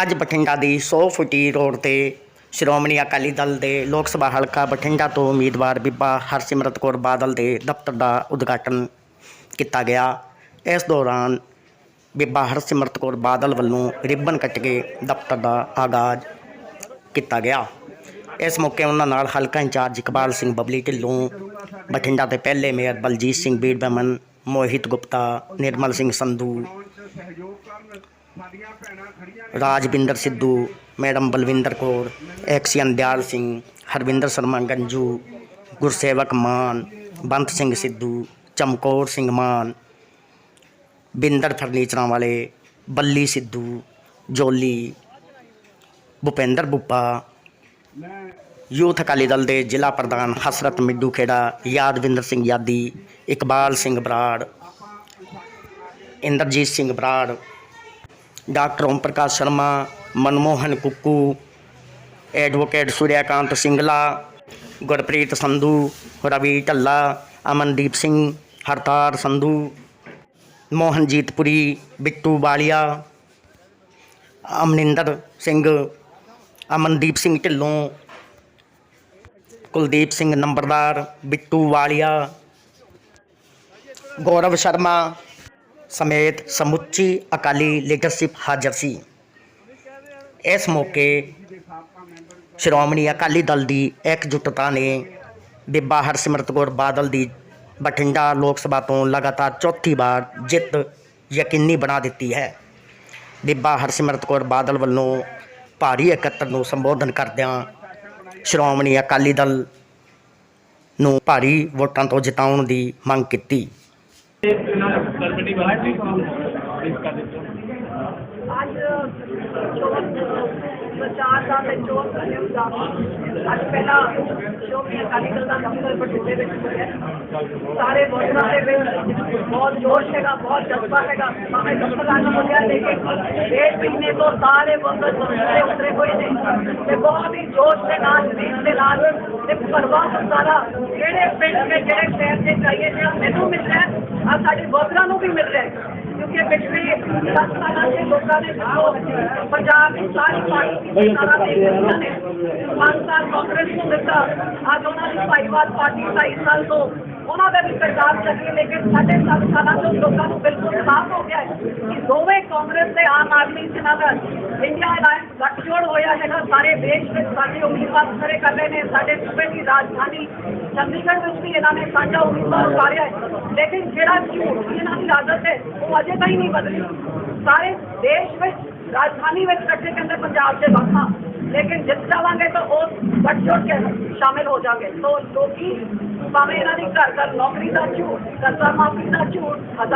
ਅੱਜ ਬਠਿੰਡਾ ਦੀ 100 ਫੁੱਟੀ ਰੋਡ ਤੇ ਸ਼੍ਰੋਮਣੀ ਅਕਾਲੀ ਦਲ ਦੇ ਲੋਕ ਸਭਾ ਹਲਕਾ ਬਠਿੰਡਾ ਤੋਂ ਉਮੀਦਵਾਰ ਬੀਬਾ ਹਰਸਿਮਰਤ ਕੌਰ ਬਾਦਲ ਦੇ ਦਫ਼ਤਰ ਦਾ ਉਦਘਾਟਨ ਕੀਤਾ ਗਿਆ ਇਸ ਦੌਰਾਨ ਬੀਬਾ ਹਰਸਿਮਰਤ ਕੌਰ ਬਾਦਲ ਵੱਲੋਂ ਰਿਬਨ ਕੱਟ ਕੇ ਦਫ਼ਤਰ ਦਾ ਆਗਾਜ਼ ਕੀਤਾ ਗਿਆ ਇਸ ਮੌਕੇ ਉਹਨਾਂ ਨਾਲ ਹਲਕਾ ਇੰਚਾਰਜ ਇਕਬਾਲ ਸਿੰਘ ਬਬਲੀ ਢਿੱਲੋਂ ਬਠਿੰਡਾ ਦੇ ਪਹਿਲੇ mayor Baljit Singh Baman Mohit Gupta Nirmal Singh Sandhu Rajwinder Sidhu madam Balwinder Kaur XEN Dayal Singh Harvinder Sharma Ganju Gursewak Mann Bant Singh Sidhu Chamkaur Singh Mann Binder ਫਰਨੀਚਰਾਂ ਵਾਲੇ ਬੱਲੀ ਸਿੱਧੂ ਜੋਲੀ ਭੁਪਿੰਦਰ ਬੁੱਪਾ ਯੂਥ ਅਕਾਲੀ ਦਲ ਦੇ ਜ਼ਿਲ੍ਹਾ ਪ੍ਰਧਾਨ ਹਸਰਤ ਮਿੱਡੂ ਖੇੜਾ ਯਾਦਵਿੰਦਰ ਸਿੰਘ ਯਾਦੀ ਇਕਬਾਲ ਸਿੰਘ ਬਰਾੜ ਇੰਦਰਜੀਤ ਸਿੰਘ ਬਰਾੜ ਡਾਕਟਰ ਓਮ ਪ੍ਰਕਾਸ਼ ਸ਼ਰਮਾ ਮਨਮੋਹਨ ਕੁੱਕੂ ਐਡਵੋਕੇਟ ਸੂਰਿਆਕਾਂਤ ਸਿੰਘਲਾ ਗੁਰਪ੍ਰੀਤ ਸੰਧੂ ਰਵੀ ਢੱਲਾ ਅਮਨਦੀਪ ਸਿੰਘ ਹਰਤਾਰ ਸੰਧੂ ਮੋਹਨਜੀਤਪੁਰੀ ਬਿੱਟੂ ਬਾਲੀਆ ਅਮਨਿੰਦਰ ਸਿੰਘ ਅਮਨਦੀਪ ਸਿੰਘ ਢਿੱਲੋਂ ਕੁਲਦੀਪ ਸਿੰਘ ਨੰਬਰਦਾਰ ਬਿੱਟੂ ਵਾਲੀਆ ਗੌਰਵ ਸ਼ਰਮਾ ਸਮੇਤ ਸਮੁੱਚੀ ਅਕਾਲੀ ਲੀਡਰਸ਼ਿਪ ਹਾਜ਼ਰ ਸੀ ਇਸ ਮੌਕੇ ਸ਼੍ਰੋਮਣੀ ਅਕਾਲੀ ਦਲ ਦੀ ਇਕਜੁੱਟਤਾ ਨੇ ਬੀਬਾ ਹਰਸਿਮਰਤ ਕੌਰ ਬਾਦਲ ਦੀ ਬਠਿੰਡਾ ਲੋਕ ਸਭਾ ਤੋਂ ਲਗਾਤਾਰ ਚੌਥੀ ਵਾਰ ਜਿੱਤ ਯਕੀਨੀ ਬਣਾ ਦਿੱਤੀ ਹੈ ਬੀਬਾ ਹਰਸਿਮਰਤ ਕੌਰ ਬਾਦਲ ਵੱਲੋਂ ਭਾਰੀ ਇਕੱਤਰ ਨੂੰ ਸੰਬੋਧਨ ਕਰਦਿਆਂ ਸ਼੍ਰੋਮਣੀ ਅਕਾਲੀ ਦਲ ਨੂੰ ਭਾਰੀ ਵੋਟਾਂ ਤੋਂ ਜਿਤਾਉਣ ਦੀ ਮੰਗ ਕੀਤੀ اکالی سارے موسم کے بہت جوش ہے بہت جذبہ ہے ہو گیا لیکن ایک مہینے تو سارے اترے نہیں بہت ہی جوش سے نام پارٹی ڈائی سال چلیے لیکن ساڑھے سات سال لوگوں کو بالکل خاص ہو گیا کہ دونوں کا آم آدمی انڈیا الائنس جوڑ ہوا ہے نا سارے دیش میں دیشے امیدوارے کر رہے ہیں سارے سوبے کی راجدھانی چنڈی گڑھ نے سانجا امیدوار اتاریا ہے لیکن جہاں جھوٹ یہ آدت ہے وہ اجے تک نہیں بدلی سارے دیش میں میں کٹھے کے اندر پنجاب سے لکھا لیکن جت چاہے تو اس شام ہو جی نوکری کا جس طرح کی موت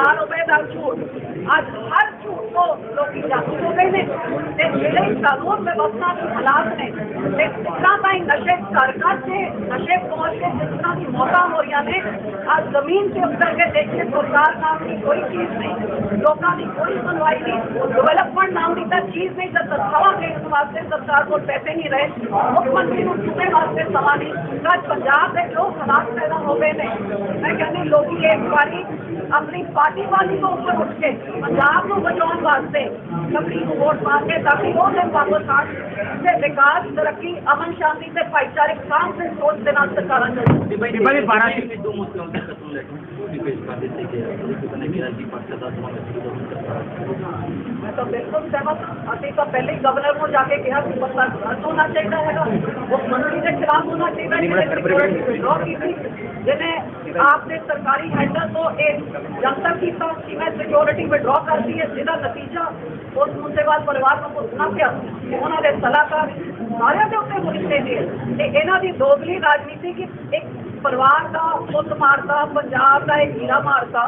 ہو رہی ہیں آج زمین کے اندر کے دیکھیے روزگار نام کی کوئی چیز نہیں لوگوں کی کوئی سنوائی نہیں ڈیولپمنٹ نام کی چیز نہیں جب تو اس واسطے سرکار کو پیسے نہیں رہے مکھ منتری پنجاب حالات پیدا ہوئے ایک باری اپنی پارٹی والی کو کو اوپر اٹھ کے پنجاب بچاؤ واسطے کو ووٹ تاکہ وہ دن سے سے سے وکاس ترقی امن شانتی بھائی چارے کام سوچ سرکار میں تو بالکل سہمت ابھی تو پہلے گورنر کو جا کے کہا کہ مسئلہ ہونا چاہیے یعنی آپ نے سرکاری ہینڈل کو ایک کی تھا کہ میں سیکورٹی سکیورٹی وڈرا کرتی ہے جہاں نتیجہ اس مسے بات پروار کو پوچھنا پیا وہ سلاحکار سارا کے اتنے مشکل دوسری راجنیتی ایک پروار کا پوت مارتا پنجاب کا ایک ہیلا مارتا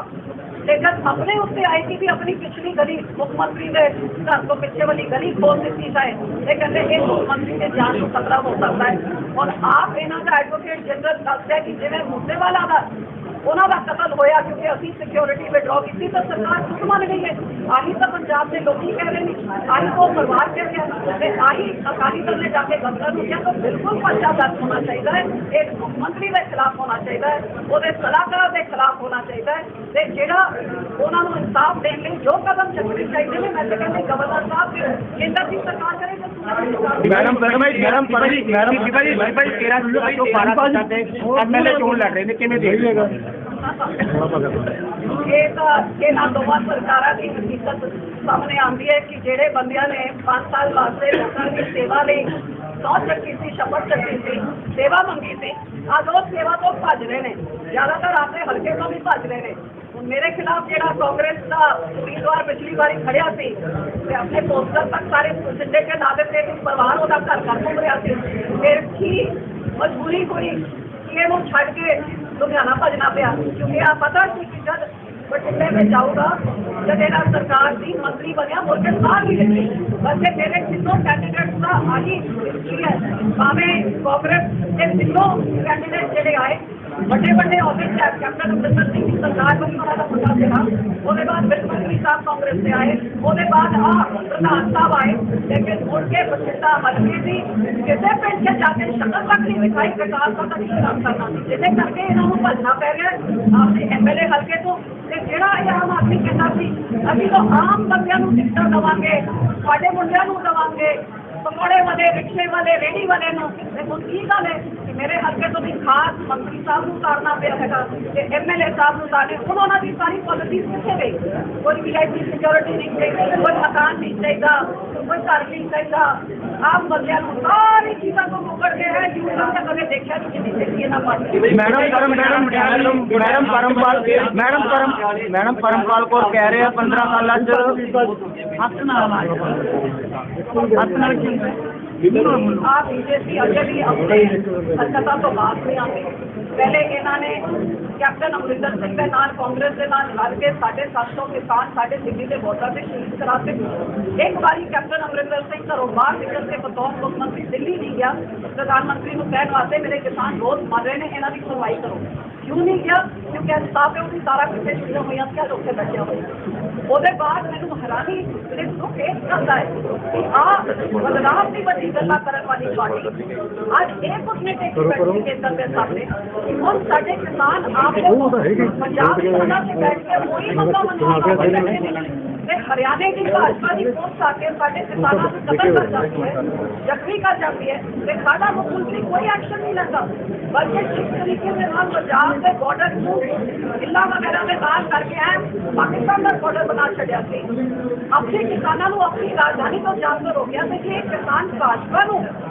لیکن اپنے اس سے آئے بھی اپنی پچھلی گلی منتری نے گھر کو پچھے والی گلی کھول دیتی ہے منتری کے جان کو خطرہ ہو سکتا ہے اور آپ کا ایڈوکیٹ جنرل دس دیا کہ جنہیں مدعے والا قتل ہوا سکیوری تو لوگ کہہ رہے ہیں وہ پروار دل نے جا کے بندر بالکل پرچا درج ہونا چاہیے ایک منتری کے خلاف ہونا چاہیے وہ سلاحکار کے خلاف ہونا چاہیے نے انصاف گے جو قدم چکنے چاہیے میں گورنر صاحب کی جی سرکار ਮੈਡਮ ਮੈਡਮ ਮੈਡਮ ਪਰ ਜੀ ਮੈਡਮ ਜੀ ਭਾਈ ਭਾਈ 13 ਜੁਲਾਈ ਤੋਂ 12 ਤੱਕ ਦੇ ਐਮਐਲਏ ਚੋਣ ਲੜ ਰਹੇ ਨੇ ਕਿਵੇਂ ਦੇਖ ਲੇਗਾ ਇਹ ਤਾਂ ਇਹਨਾਂ ਦੋਵਾਂ ਸਰਕਾਰਾਂ ਦੀ ਹਕੀਕਤ ਸਾਹਮਣੇ ਆਉਂਦੀ ਹੈ ਕਿ ਜਿਹੜੇ ਬੰਦਿਆਂ ਨੇ 5 ਸਾਲ ਵਾਸਤੇ ਲੋਕਾਂ ਦੀ ਸੇਵਾ ਲਈ ਸੌ ਚੱਕੀ ਸੀ ਸ਼ਪਥ ਚੱਕੀ ਸੀ ਸੇਵਾ ਮੰਗੀ ਸੀ ਆ ਦੋ ਸੇਵਾ ਤੋਂ ਭੱਜ ਰਹੇ ਨੇ ਜ਼ਿਆਦਾਤਰ ਆਪਣੇ ਹਲਕੇ ਤੋਂ ਵੀ ਭੱਜ ਰਹੇ ਨੇ میرے خلاف جہاں کانگریس کا امیدوار پچھلی بار کھڑیا سی اپنے پوسٹر تک سارے سنڈے کے دعوے دیتے اس پروار وہ گھر کا گھوم رہا سی پھر کی مجبوری کوئی کہ وہ چھڑ کے لدھیانہ بھجنا پیا کیونکہ آپ پتا سی کہ جب بٹھنڈے میں جاؤ گا جب یہاں سرکار کی منتری بنیا ملک باہر بھی لگی ویسے میرے تینوں کینڈیڈیٹ کا آگے ہے پاوے کانگریس کے تینوں کینڈیڈیٹ جہے آئے ਵੱਡੇ ਵੱਡੇ ਆਫਿਸ ਕੈਪਟਨ ਅਮਰਿੰਦਰ ਸਿੰਘ ਦੀ ਸਰਕਾਰ ਬਣੀ ਉਹਨਾਂ ਦਾ ਮੁੱਦਾ ਸੀਗਾ ਉਹਦੇ ਬਾਅਦ ਬਿਲਕੁਲ ਸਾਹਿਬ ਕਾਂਗਰਸ ਤੇ ਆਏ ਉਹਦੇ ਬਾਅਦ ਆ ਪ੍ਰਧਾਨ ਸਾਹਿਬ ਆਏ ਲੇਕਿਨ ਮੁੜ ਕੇ ਬਠਿੰਡਾ ਹਲਕੇ ਦੀ ਕਿਸੇ ਪਿੰਡ 'ਚ ਜਾ ਕੇ ਸ਼ਕਲ ਤੱਕ ਨਹੀਂ ਵਿਖਾਈ ਵਿਕਾਸ ਦਾ ਨਹੀਂ ਕੰਮ ਕਰਨਾ ਸੀ ਜਿਹਦੇ ਕਰਕੇ ਇਹਨਾਂ ਨੂੰ ਭੱਜਣਾ ਪੈ ਗਿਆ ਆਪਣੇ ਐਮਐਲਏ ਹਲਕੇ ਤੋਂ ਤੇ ਜਿਹੜਾ ਇਹ ਆਮ ਆਦਮੀ ਕਹਿੰਦਾ ਸੀ ਅਸੀਂ ਤਾਂ ਆਮ ਬੰਦਿਆਂ ਨੂੰ ਟਿਕਟਾਂ ਦਵਾਂਗੇ ਸਾਡੇ ਮੁੰਡਿਆਂ ਨੂੰ ਦਵਾਂਗੇ پکوڑے والے رکشے والے ریڑھی والے گل ہے میرے ہلکے تو بھی خاص منتری صاحب ناڑنا پیا ہے گا ایم ایل اے صاحب سا ہوں انہوں نے ساری پالیسی کتنے گئی کوئی وی آئی پی سیکورٹی نہیں چاہیے کوئی مکان نہیں چاہیے میڈم پرمپال کو کہہ رہے ہیں پندرہ سال اچھا پہلے امران کانگریس دل کے ساڑھے سات سو کسان سارے دلی کے بارڈر سے شہید کرا دے ایک بار کپٹن امرندر سروں باہر نکل کے بطور مکمری دلی نہیں گیا پردھان مترین کہن واسطے میرے کسان روز مر رہے ہیں یہاں کی فروائی کرو کیوں نہیں کیا کیا کیونکہ سارا کچھ ہوئے بیٹھے وہ بعد میں بدلاؤ کسان آپ کے ہریانے کی کی بھاجپا پہنچ آ کے قتل کر جاتی ہے زخمی کر جاتی ہے کوئی ایکشن نہیں ای بلکہ جس طریقے سے ہم پنجاب بارڈر کو ضلع وغیرہ میں باہر کر کے ہیں پاکستان کا بارڈر بنا چڑیا سی اپنے کسانوں اپنی راجدھانی تو راجدانی کو جان کو روکیا سے کہاجپا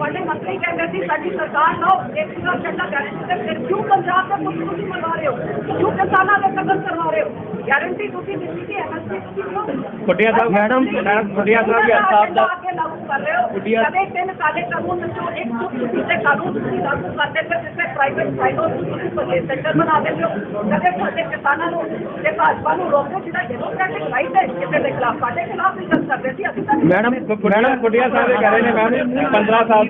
بڑے مسئلے کیا کرتی ساری سرکار نو ایک طرف چلا گارنٹی پھر کیوں پنجاب میں کچھ کچھ منگوا رہے ہو کیوں کسانہ میں قتل کروا رہے ہو گارنٹی کسی کسی کی میڈم کٹیا صاحب میڈم میڈم صاحب کہہ رہے ہیں میم سال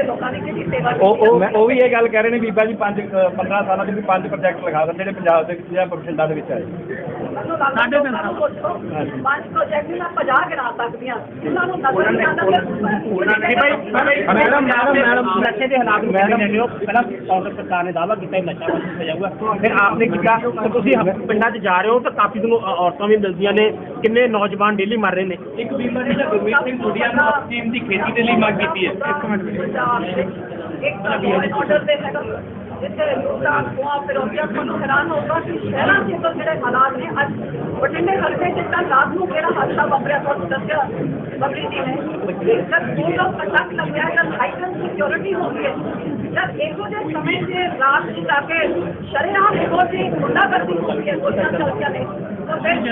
ਦੇ ਲੋਕਾਂ ਸੇਵਾ ਉਹ ਉਹ ਉਹ ਵੀ ਇਹ ਗੱਲ ਕਹਿ ਰਹੇ ਨੇ ਬੀਬਾ ਜੀ 5 15 ਸਾਲਾਂ ਦੇ ਵੀ 5 ਪ੍ਰੋਜੈਕਟ ਲਗਾ ਦਿੰਦੇ ਨੇ ਪੰਜਾਬ ਦੇ ਵਿੱਚ ਜਾਂ ਬਠਿੰਡਾ ਦੇ ਵਿੱਚ ਆਏ ਸਾਡੇ ਪੰਜ ਪ੍ਰੋਜੈਕਟ ਉਹਨਾਂ ਨੂੰ ਨਜ਼ਰ ਮੈਡਮ ਮੈਡਮ ਦੇ ਹਾਲਾਤ ਪਹਿਲਾਂ ਸਰਕਾਰ ਦਾਅਵਾ ਫਿਰ ਆਪਨੇ ਕੀਤਾ ਪਿੰਡਾਂ 'ਚ ਜਾ ਰਹੇ ਹੋ ਤਾਂ ਕਾਫੀ ਤੁਹਾਨੂੰ ਔਰਤਾਂ ਵੀ ਮਿਲਦੀਆਂ ਨੇ ਕਿੰਨੇ ਨੌਜਵਾਨ ਡੇਲੀ ਮਰ ਰਹੇ ਨੇ ਇੱਕ ਬੀਮਾ ਨੇ ਗੁਰਮੀਤ ਸਿੰਘ ਗੁੜੀਆ ਨੂੰ ਅਫੀਮ ਦੀ ਖੇਤੀ ਦੇ ਲਈ ਮੰਗ ਕੀਤੀ ਹੈ ਇੱਕ ਮਿੰਟ ਇੱਕ ਆਰਡਰ ਦੇ ਮੈਡਮ جیسے ہوگا حالات رات کو حادثہ واپریا بمری جی نے جب پٹک لگایا جب لائٹنگ سکیورٹی ہوگی ہے جب ایک رات چاہے شرح گنڈاگردی ہوتی ہے گوشت ہوتی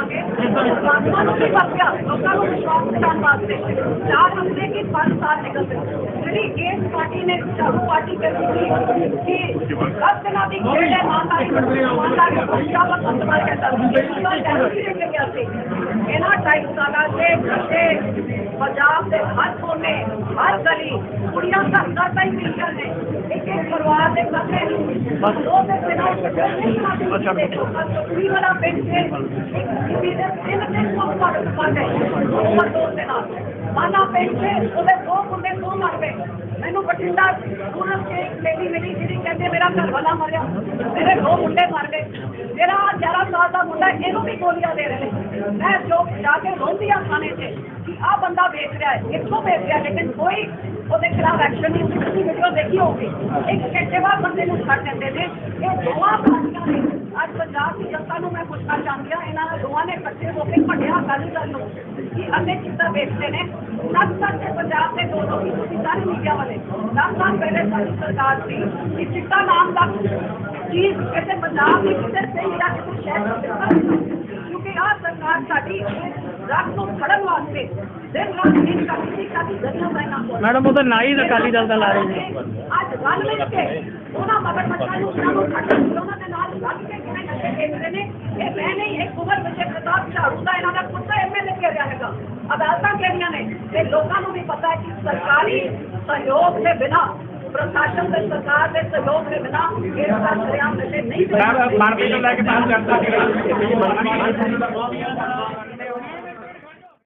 لوگاسان بات پہ آپ سمجھتے کہ پانچ سال نکلتا ہر گلی ایک پروارے ਮਾਨਾ ਪਿੰਡ ਉਹਦੇ ਦੋ ਮੁੰਡੇ ਦੋ ਮਰ ਗਏ ਮੈਨੂੰ ਬਠਿੰਡਾ ਸੂਰਤ ਕੇ ਇੱਕ ਲੇਡੀ ਮਿਲੀ ਜਿਹੜੀ ਕਹਿੰਦੇ ਮੇਰਾ ਘਰ ਵਾਲਾ ਮਰਿਆ ਮੇਰੇ ਦੋ ਮੁੰਡੇ ਮਰ ਗਏ ਜਿਹੜਾ 11 ਸਾਲ ਦਾ ਮੁੰਡਾ ਇਹਨੂੰ ਵੀ ਗੋਲੀਆਂ ਦੇ ਰਹੇ ਨੇ ਮੈਂ ਜੋ ਜਾ ਕੇ ਰੋਂਦੀ ਆ ਥਾਣੇ 'ਚ بندہ رہا ہے رہا ہے لیکن کوئی وہ خلاف ایکشن نہیں ویڈیو دیکھی ہوگی ایک گھنٹے بعد بندے نے نے دیتے تھے یہ پارٹیاں پنجاب کی جنتا نو میں پوچھنا چاہتی ہوں ہو کے پڑھیا گل کہ دلے چیز بیچتے ہیں سب سے پنجاب کے دو دو سارے میڈیا والے دس سال پہلے ساری سرکار تھی چیٹا نام تک چیز کہتے پنجاب میں کسی یا کسی شہر کیونکہ آ سرکار ساری میں نے سہیوگ کے بنا پر سہیوگ کے بنا نشے